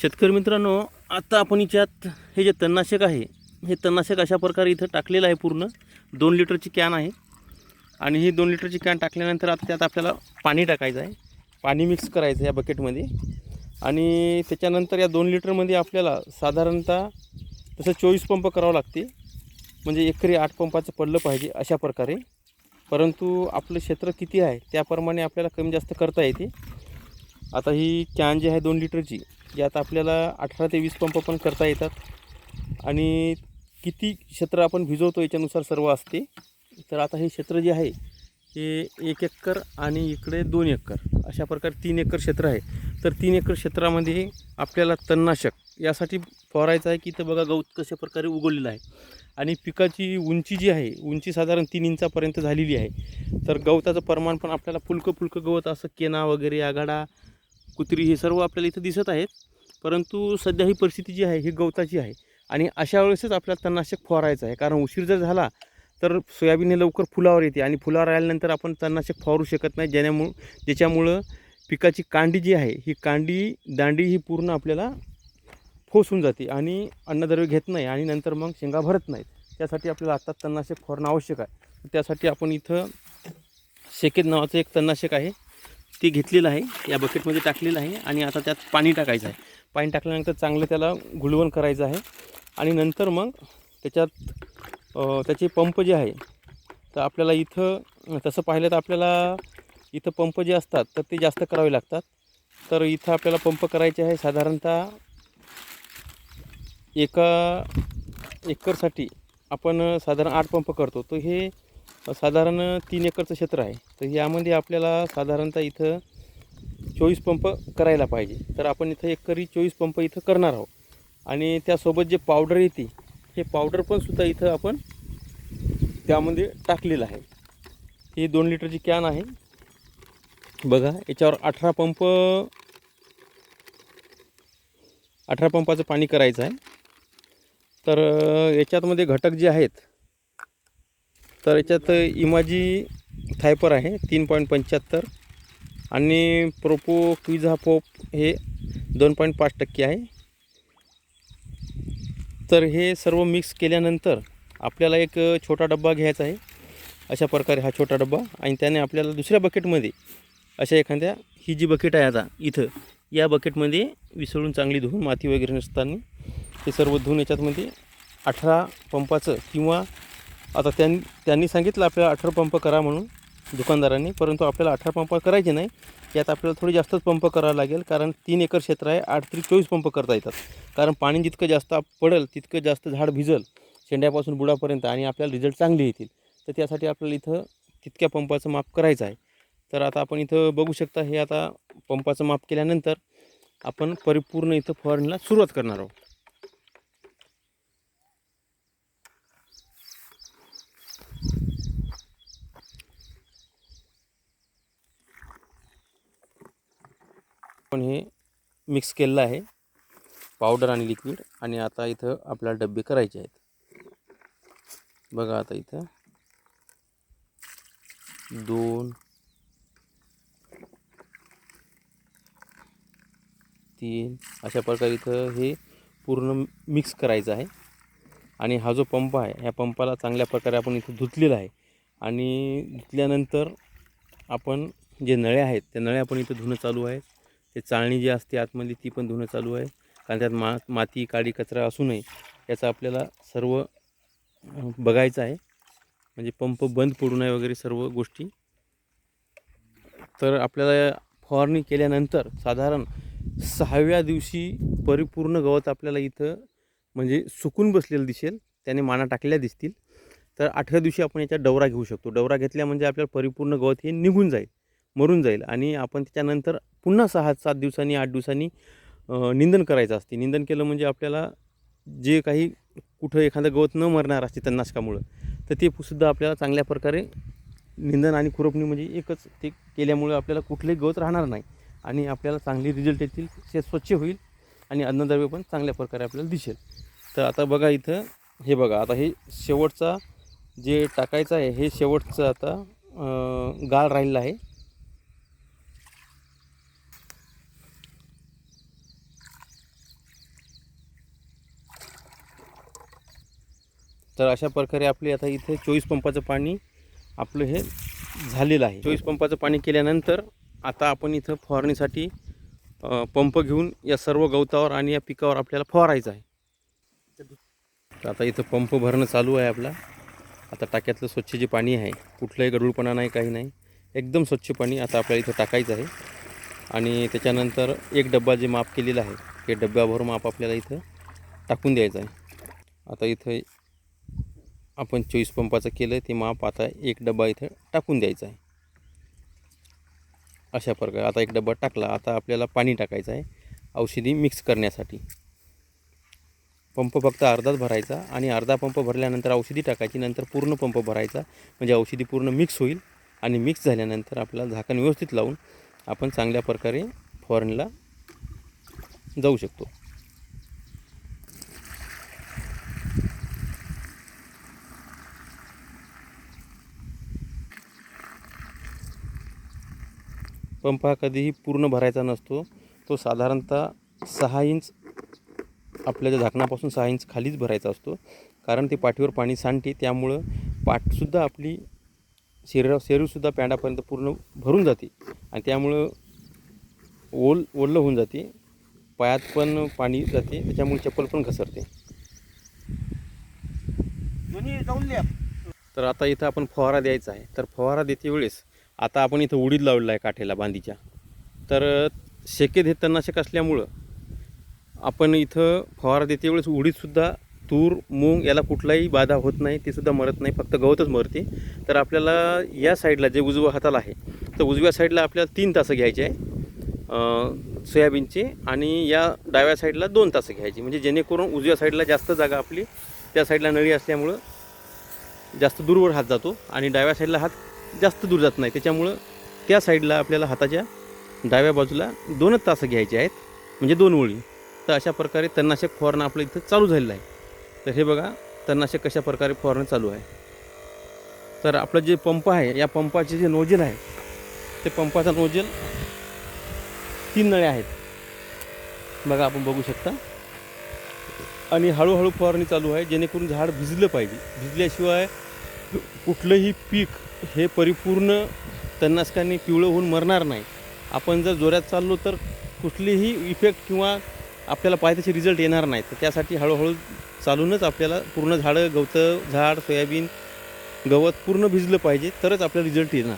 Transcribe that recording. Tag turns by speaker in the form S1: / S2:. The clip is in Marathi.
S1: शेतकरी मित्रांनो आता आपण याच्यात हे जे तणनाशक आहे हे तणनाशक अशा प्रकारे इथं टाकलेलं आहे पूर्ण. दोन लिटरची कॅन आहे. आणि ही दोन लिटरची कॅन टाकल्यानंतर आता त्यात आपल्याला पाणी टाकायचं आहे. पाणी मिक्स करायचं या बकेटमध्ये आणि त्याच्यानंतर या दोन लिटरमध्ये आपल्याला साधारणतः तसं चोवीस पंप करावं लागते म्हणजे एकरी आठ पंपाचं पडलं पाहिजे अशा प्रकारे. परंतु आपलं क्षेत्र किती आहे त्याप्रमाणे आपल्याला कमी जास्त करता येते. आता ही कॅन जी आहे दोन लिटरची यात आपल्याला अठरा ते वीस पंप पण करता येतात. आणि किती क्षेत्र आपण भिजवतो याच्यानुसार सर्व असते. तर आता हे क्षेत्र जे आहे हे एक एकर आणि इकडे दोन एकर अशा प्रकारे तीन एकर क्षेत्र आहे. तर तीन एकर क्षेत्रामध्ये आपल्याला तणनाशक यासाठी फवारायचं आहे की इथं बघा गवत कशा प्रकारे उगवलेलं आहे. आणि पिकाची उंची जी आहे उंची साधारण तीन इंचापर्यंत झालेली आहे. तर गवताचं प्रमाण पण आपल्याला फुलकं फुलकं गवत असं केना वगैरे आघाडा कुत्री हे सर्व आपल्याला इथं दिसत आहेत. परंतु सध्या ही परिस्थिती जी आहे ही गवताची आहे. आणि अशा वेळेसच आपल्याला तणनाशक फवारायचं आहे. कारण उशीर जर झाला तर सोयाबीन हे लवकर फुलावर येते. आणि फुलावर आल्यानंतर आपण तणनाशक फवारू शकत नाही. ज्याच्यामुळं ज्याच्यामुळं पिकाची कांडी जी आहे ही कांडी दांडी ही पूर्ण आपल्याला फोसून जाते. आणि अन्नद्रव्य घेत नाही आणि नंतर मग शेंगा भरत नाहीत. त्यासाठी आपल्याला आत्ता तणनाशक फवारणं आवश्यक आहे. त्यासाठी आपण इथं शेकेत नावाचं एक तणनाशक आहे. ते घेतलेलं आहे या बकेटमध्ये टाकलेलं आहे आणि आता त्यात पाणी टाकायचं आहे. पाणी टाकल्यानंतर चांगलं त्याला घुळवण करायचं आहे. आणि नंतर मग त्याच्यात त्याचे पंप जे आहे तर आपल्याला इथं तसं पाहिलं तर आपल्याला इथं पंप जे असतात तर ते जास्त करावे लागतात. तर इथं आपल्याला पंप करायचे आहे साधारणतः एका एकरसाठी आपण साधारण आठ पंप करतो. तर हे साधारण तीन एकरचं क्षेत्र आहे. तर यामध्ये आपल्याला साधारणतः इथं चोवीस पंप करायला पाहिजे. तर आपण इथं एकरी चोवीस पंप इथं करणार आहोत. आणि त्यासोबत जे पावडर येते हे पावडर पण सुद्धा इथं आपण त्यामध्ये टाकलेलं आहे. ही दोन लिटरची कॅन आहे. बघा याच्यावर अठरा पंप अठरा पंपाचं पाणी करायचं आहे. तर याच्यातमध्ये घटक जे आहेत तर याच्यात इमाजी थायपर आहे तीन पॉईंट पंच्याहत्तर. आणि प्रोपो क्विझा पोप हे दोन पॉईंट पाच टक्के आहे. तर हे सर्व मिक्स केल्यानंतर आपल्याला एक छोटा डब्बा घ्यायचा आहे. अशा प्रकारे हा छोटा डब्बा आणि त्याने आपल्याला दुसऱ्या बकेटमध्ये अशा एखाद्या ही जी बकेट आहे आता इथं या बकेटमध्ये विसळून चांगली धुवून माती वगैरे नसताना हे सर्व धुवून याच्यातमध्ये अठरा पंपाचं किंवा आता त्यां त्यांनी सांगितलं आपल्याला अठरा पंप करा म्हणून दुकानदारांनी परंतु आपल्याला अठरा पंप करायचे नाही. यात आपल्याला थोडी जास्तच पंप करावं लागेल कारण तीन एकर क्षेत्र आहे आठ तरी चोवीस पंप करता येतात. कारण पाणी जितकं जास्त पडेल तितकं जास्त झाड भिजल शेंड्यापासून बुडापर्यंत आणि आपल्याला रिझल्ट चांगले येतील. तर त्यासाठी आपल्याला इथं तितक्या पंपाचं माप करायचं आहे. तर आता आपण इथं बघू शकता हे आता पंपाचं माप केल्यानंतर आपण परिपूर्ण इथं फवारणीला सुरुवात करणार आहोत. आपण हे मिक्स केलेलं आहे. पावडर आणि लिक्विड आणि आता इथं आपल्याला डब्बे करायचे आहेत. बघा आता इथं. दोन तीन अशा प्रकारे इथं हे पूर्ण मिक्स करायचं आहे. आणि हा जो पंप आहे ह्या पंपाला चांगल्या प्रकारे आपण इथं धुतलेला आहे. आणि धुतल्यानंतर आपण जे नळे आहेत त्या नळे आपण इथं धुणं चालू आहे. ते चाळणी जी असते आतमध्ये ती पण धुणं चालू आहे. कारण त्यात मा माती काडी कचरा असू नये याचा आपल्याला सर्व बघायचं आहे. म्हणजे पंप बंद पडू नये वगैरे सर्व गोष्टी. तर आपल्याला फवारणी केल्यानंतर साधारण सहाव्या दिवशी परिपूर्ण गवत आपल्याला इथं म्हणजे सुकून बसलेलं दिसेल. त्याने माना टाकलेल्या दिसतील. तर आठव्या दिवशी आपण याच्यात डवरा घेऊ शकतो. डवरा घेतल्या म्हणजे आपल्याला परिपूर्ण गवत हे निघून जाईल मरून जाईल आणि आपण त्याच्यानंतर पुन्हा सहा सात दिवसांनी आठ दिवसांनी निंदन करायचं असते. निंदन केलं म्हणजे आपल्याला जे काही कुठं एखादं गवत न मरणार असते तणनाशकामुळं तर ते सुद्धा आपल्याला चांगल्या प्रकारे निंदन आणि खुरपणी म्हणजे एकच ते केल्यामुळे आपल्याला कुठलंही गवत राहणार नाही आणि आपल्याला चांगले रिझल्ट येतील ते स्वच्छ होईल आणि अन्नद्रव्य पण चांगल्या प्रकारे आपल्याला दिसेल. तर आता बघा इथं हे बघा आता हे शेवटचा जे टाकायचं आहे हे शेवटचं आता गाळ राहिलेलं आहे. तर अशा प्रकारे आपले आता इथे चोवीस पंपाचं पाणी आपलं हे झालेलं आहे. चोवीस पंपाचं पाणी केल्यानंतर आता आपण इथं फवारणीसाठी पंप घेऊन या सर्व गवतावर आणि या पिकावर आपल्याला फवारायचं आहे. तर आता इथं पंप भरणं चालू आहे आपला. आता टाक्यातलं स्वच्छ जे पाणी आहे कुठलंही गडूळपणा नाही काही नाही. एकदम स्वच्छ पाणी आता आपल्याला इथं टाकायचं आहे. आणि त्याच्यानंतर एक डब्बा जे माप केलेला आहे ते डब्याभर माप आपल्याला इथं टाकून द्यायचं आहे. आता इथं आपण चोवीस पंपाचं केलं ते माप आता एक डब्बा इथं टाकून द्यायचा आहे. अशा प्रकारे आता एक डब्बा टाकला आता आपल्याला पाणी टाकायचं आहे औषधी मिक्स करण्यासाठी. पंप फक्त अर्धाच भरायचा आणि अर्धा पंप भरल्यानंतर औषधी टाकायची नंतर पूर्ण पंप भरायचा. म्हणजे औषधी पूर्ण मिक्स होईल आणि मिक्स झाल्यानंतर आपल्याला झाकण व्यवस्थित लावून आपण चांगल्या प्रकारे फवारणीला जाऊ शकतो. पंप हा कधीही पूर्ण भरायचा नसतो. तो साधारणतः सहा इंच आपल्या ज्या झाकणापासून सहा इंच खालीच भरायचा असतो. कारण ते पाठीवर पाणी सांडते त्यामुळं पाठसुद्धा आपली शरीरा शरीरसुद्धा पॅन्डापर्यंत पूर्ण भरून जाते. आणि त्यामुळं ओल ओलं होऊन जाते. पायात पण पाणी जाते त्याच्यामुळे चप्पल पण घसरते. तर आता इथं आपण फवारा द्यायचा आहे. तर फवारा देते वेळेस आता आपण इथं उडीद लावलेला आहे काठेला बांधीच्या तर शेकेत हे तणनाशक असल्यामुळं आपण इथं फवारा देते वेळेस उडीदसुद्धा तूर मूग याला कुठलाही बाधा होत नाही ते सुद्धा मरत नाही फक्त गवतच मरते. तर आपल्याला या साईडला जे उजव्या हाताला आहे तर उजव्या साईडला आपल्याला तीन तासं घ्यायचे आहे. सोयाबीनचे आणि या डाव्या साईडला दोन तासं घ्यायची. म्हणजे जेणेकरून उजव्या साईडला जास्त जागा आपली त्या साईडला नळी असल्यामुळं जास्त दूरवर हात जातो आणि डाव्या साईडला हात जास्त दूर जात नाही. त्याच्यामुळं त्या साईडला आपल्याला हाताच्या डाव्या बाजूला दोनच तासं घ्यायचे आहेत. म्हणजे दोन ओळी. तर अशा प्रकारे तणनाशक फवारणं आपलं इथं चालू झालेलं आहे. तर हे बघा तणनाशक कशा प्रकारे फवारणं चालू आहे. तर आपलं जे पंप आहे या पंपाचे जे नोजल आहे ते पंपाचा नोजल तीन नळे आहेत. बघा आपण बघू शकता. आणि हळूहळू फवारणी चालू आहे जेणेकरून झाड भिजलं पाहिजे. भिजल्याशिवाय कुठलंही पीक हे परिपूर्ण तणनाशकाने पिवळं होऊन मरणार नाही. आपण जर जोरात चाललो तर कुठलीही इफेक्ट किंवा आपल्याला पाहिजे तसे रिझल्ट येणार नाही. तर त्यासाठी हळूहळू चालूनच आपल्याला पूर्ण झाडं गवतं झाड सोयाबीन गवत पूर्ण भिजलं पाहिजे. तरच आपल्याला रिझल्ट येणार.